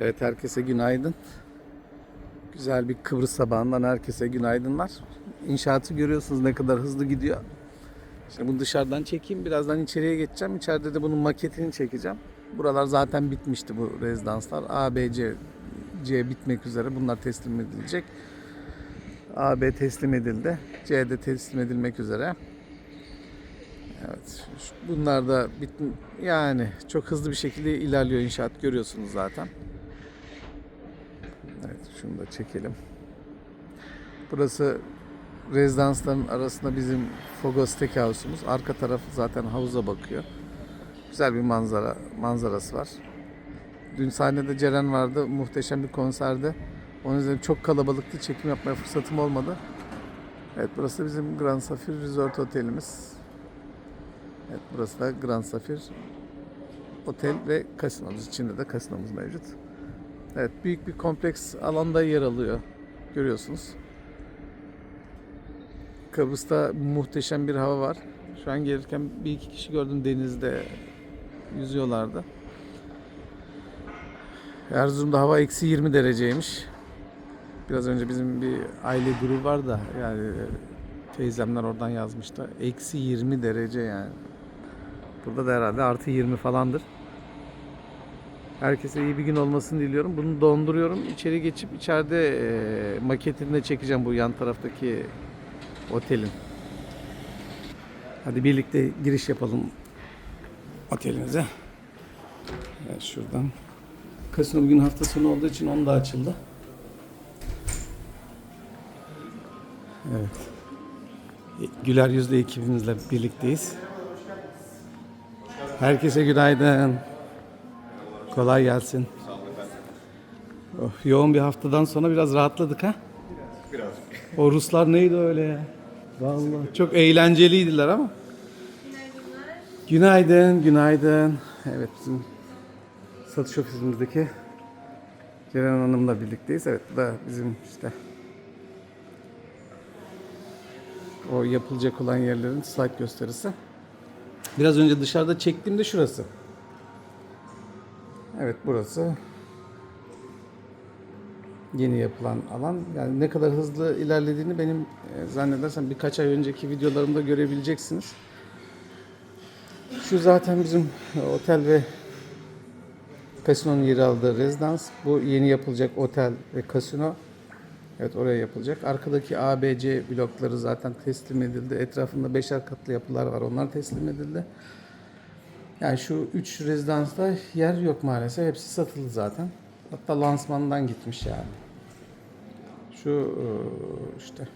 Evet herkese günaydın. Güzel bir Kıbrıs sabahından herkese günaydınlar. İnşaatı görüyorsunuz ne kadar hızlı gidiyor. Şimdi bunu dışarıdan çekeyim. Birazdan içeriye geçeceğim. İçeride de bunun maketini çekeceğim. Buralar zaten bitmişti bu rezidanslar. A, B, C, C bitmek üzere. Bunlar teslim edilecek. A, B teslim edildi. C de teslim edilmek üzere. Evet. Bunlar da bit yani çok hızlı bir şekilde ilerliyor inşaat görüyorsunuz zaten. Şunu da çekelim. Burası rezidansların arasında bizim Fogos Steakhouse'umuz. Arka tarafı zaten havuza bakıyor. Güzel bir manzara manzarası var. Dün sahnede Ceren vardı. Muhteşem bir konserde. Onun üzerine çok kalabalıktı. Çekim yapmaya fırsatım olmadı. Evet burası bizim Grand Safir Resort Otelimiz. Evet burası da Grand Safir Otel ve kasinomuz. İçinde de kasinomuz mevcut. Evet büyük bir kompleks alanda yer alıyor. Görüyorsunuz. Kıbrıs'ta muhteşem bir hava var. Şu an gelirken bir iki kişi gördüm denizde yüzüyorlardı. Erzurum'da hava eksi 20 dereceymiş. Biraz önce bizim bir aile grubu var da yani teyzemler oradan yazmıştı. Eksi 20 derece yani. Burada da herhalde artı 20 falandır. Herkese iyi bir gün olmasını diliyorum. Bunu donduruyorum. İçeri geçip içeride e, maketini de çekeceğim bu yan taraftaki otelin. Hadi birlikte giriş yapalım otelimize. Evet şuradan. Kasino bugün hafta sonu olduğu için onu da açıldı. Evet. Güler yüzlü ekibimizle birlikteyiz. Herkese günaydın. Kolay gelsin. Oh, yoğun bir haftadan sonra biraz rahatladık ha? Biraz. O Ruslar neydi öyle ya? Vallahi çok eğlenceliydiler ama. Günaydın, günaydın. Evet bizim satış ofisimizdeki Ceren Hanım'la birlikteyiz. Evet bu da bizim işte o yapılacak olan yerlerin slide gösterisi. Biraz önce dışarıda çektiğimde şurası. Evet burası yeni yapılan alan. Yani ne kadar hızlı ilerlediğini benim e, zannedersem birkaç ay önceki videolarımda görebileceksiniz. Şu zaten bizim otel ve kasinonun yeri aldığı rezidans. Bu yeni yapılacak otel ve kasino. Evet oraya yapılacak. Arkadaki A, B, C blokları zaten teslim edildi. Etrafında beşer katlı yapılar var. Onlar teslim edildi. Yani şu üç rezidansta yer yok maalesef. Hepsi satıldı zaten. Hatta lansmandan gitmiş yani. Şu e, işte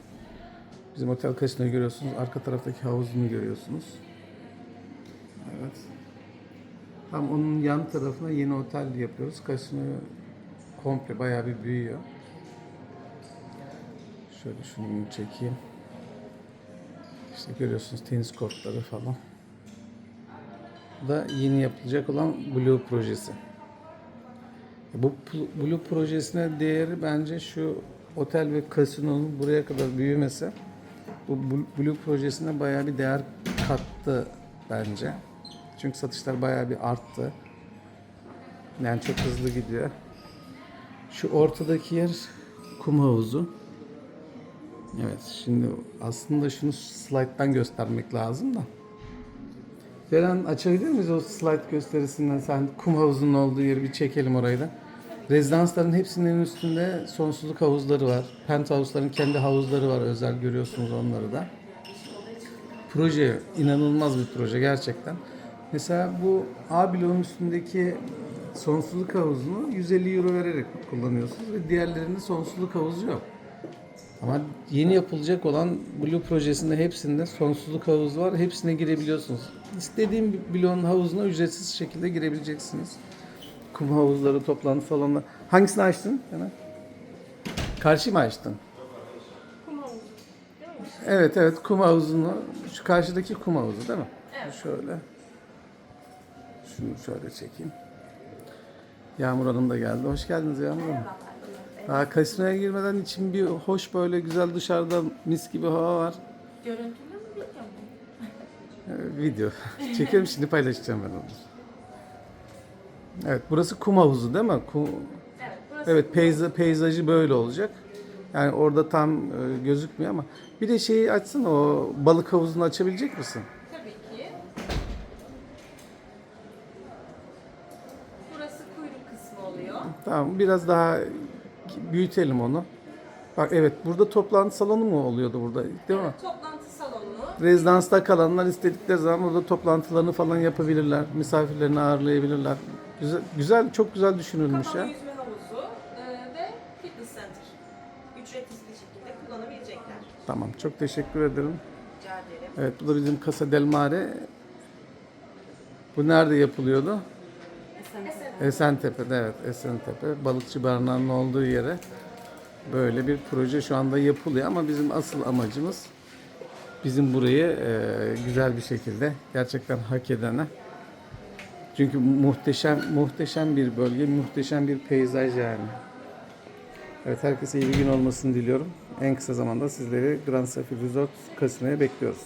bizim otel kasinoyu görüyorsunuz. Arka taraftaki havuzunu görüyorsunuz. Evet. Tam onun yan tarafına yeni otel yapıyoruz. Kasinoyu komple bayağı bir büyüyor. Şöyle şunu çekeyim. İşte görüyorsunuz tenis kortları falan. Bu da yeni yapılacak olan Blue projesi. Bu P- Blue projesine değeri bence şu otel ve kasinonun buraya kadar büyümesi bu Bl- Blue projesine bayağı bir değer kattı bence. Çünkü satışlar bayağı bir arttı. Yani çok hızlı gidiyor. Şu ortadaki yer kum havuzu. Evet şimdi aslında şunu slide'dan göstermek lazım da. Ceren açabilir miyiz o slide gösterisinden? Sen kum havuzunun olduğu yeri bir çekelim orayı da. Rezidansların hepsinin üstünde sonsuzluk havuzları var. Penthouse'ların kendi havuzları var. Özel görüyorsunuz onları da. Proje inanılmaz bir proje gerçekten. Mesela bu A bloğun üstündeki sonsuzluk havuzunu 150 euro vererek kullanıyorsunuz ve diğerlerinde sonsuzluk havuzu yok. Ama yeni yapılacak olan Blue projesinde hepsinde sonsuzluk havuzu var. Hepsine girebiliyorsunuz. İstediğim bloğun havuzuna ücretsiz şekilde girebileceksiniz. Kum havuzları, toplantı salonları. Hangisini açtın? Hemen. Karşı mı açtın? Evet evet kum havuzunu. Şu karşıdaki kum havuzu değil mi? Evet. Şöyle. Şunu şöyle çekeyim. Yağmur Hanım da geldi. Hoş geldiniz Yağmur Hanım. Daha kasinoya girmeden için bir hoş böyle güzel dışarıda mis gibi hava var. Görüntülü mü video mu? Ee, video. Çekerim şimdi paylaşacağım ben onu. Evet burası kum havuzu değil mi? Kum, Evet peyza, peyzajı böyle olacak. Yani orada tam e, gözükmüyor ama bir de şeyi açsana o balık havuzunu açabilecek misin? Tabii ki. Burası kuyruk kısmı oluyor. Tamam biraz daha büyütelim onu. Bak evet burada toplantı salonu mu oluyordu burada değil mi? Toplantı salonu. Rezidansta kalanlar istedikleri zaman burada toplantılarını falan yapabilirler. Misafirlerini ağırlayabilirler. Güzel, güzel çok güzel düşünülmüş Kapalı ya. yüzme havuzu e, ve fitness center. Ücretsiz bir şekilde kullanabilecekler. Tamam çok teşekkür ederim. Rica ederim. Evet bu da bizim Casa del Mare. Bu nerede yapılıyordu? Esentepe'de evet Esentepe. Balıkçı barınağının olduğu yere böyle bir proje şu anda yapılıyor ama bizim asıl amacımız bizim burayı e, güzel bir şekilde gerçekten hak edene çünkü muhteşem muhteşem bir bölge, muhteşem bir peyzaj yani. Evet herkese iyi bir gün olmasını diliyorum. En kısa zamanda sizleri Grand Safari Resort Casino'ya bekliyoruz.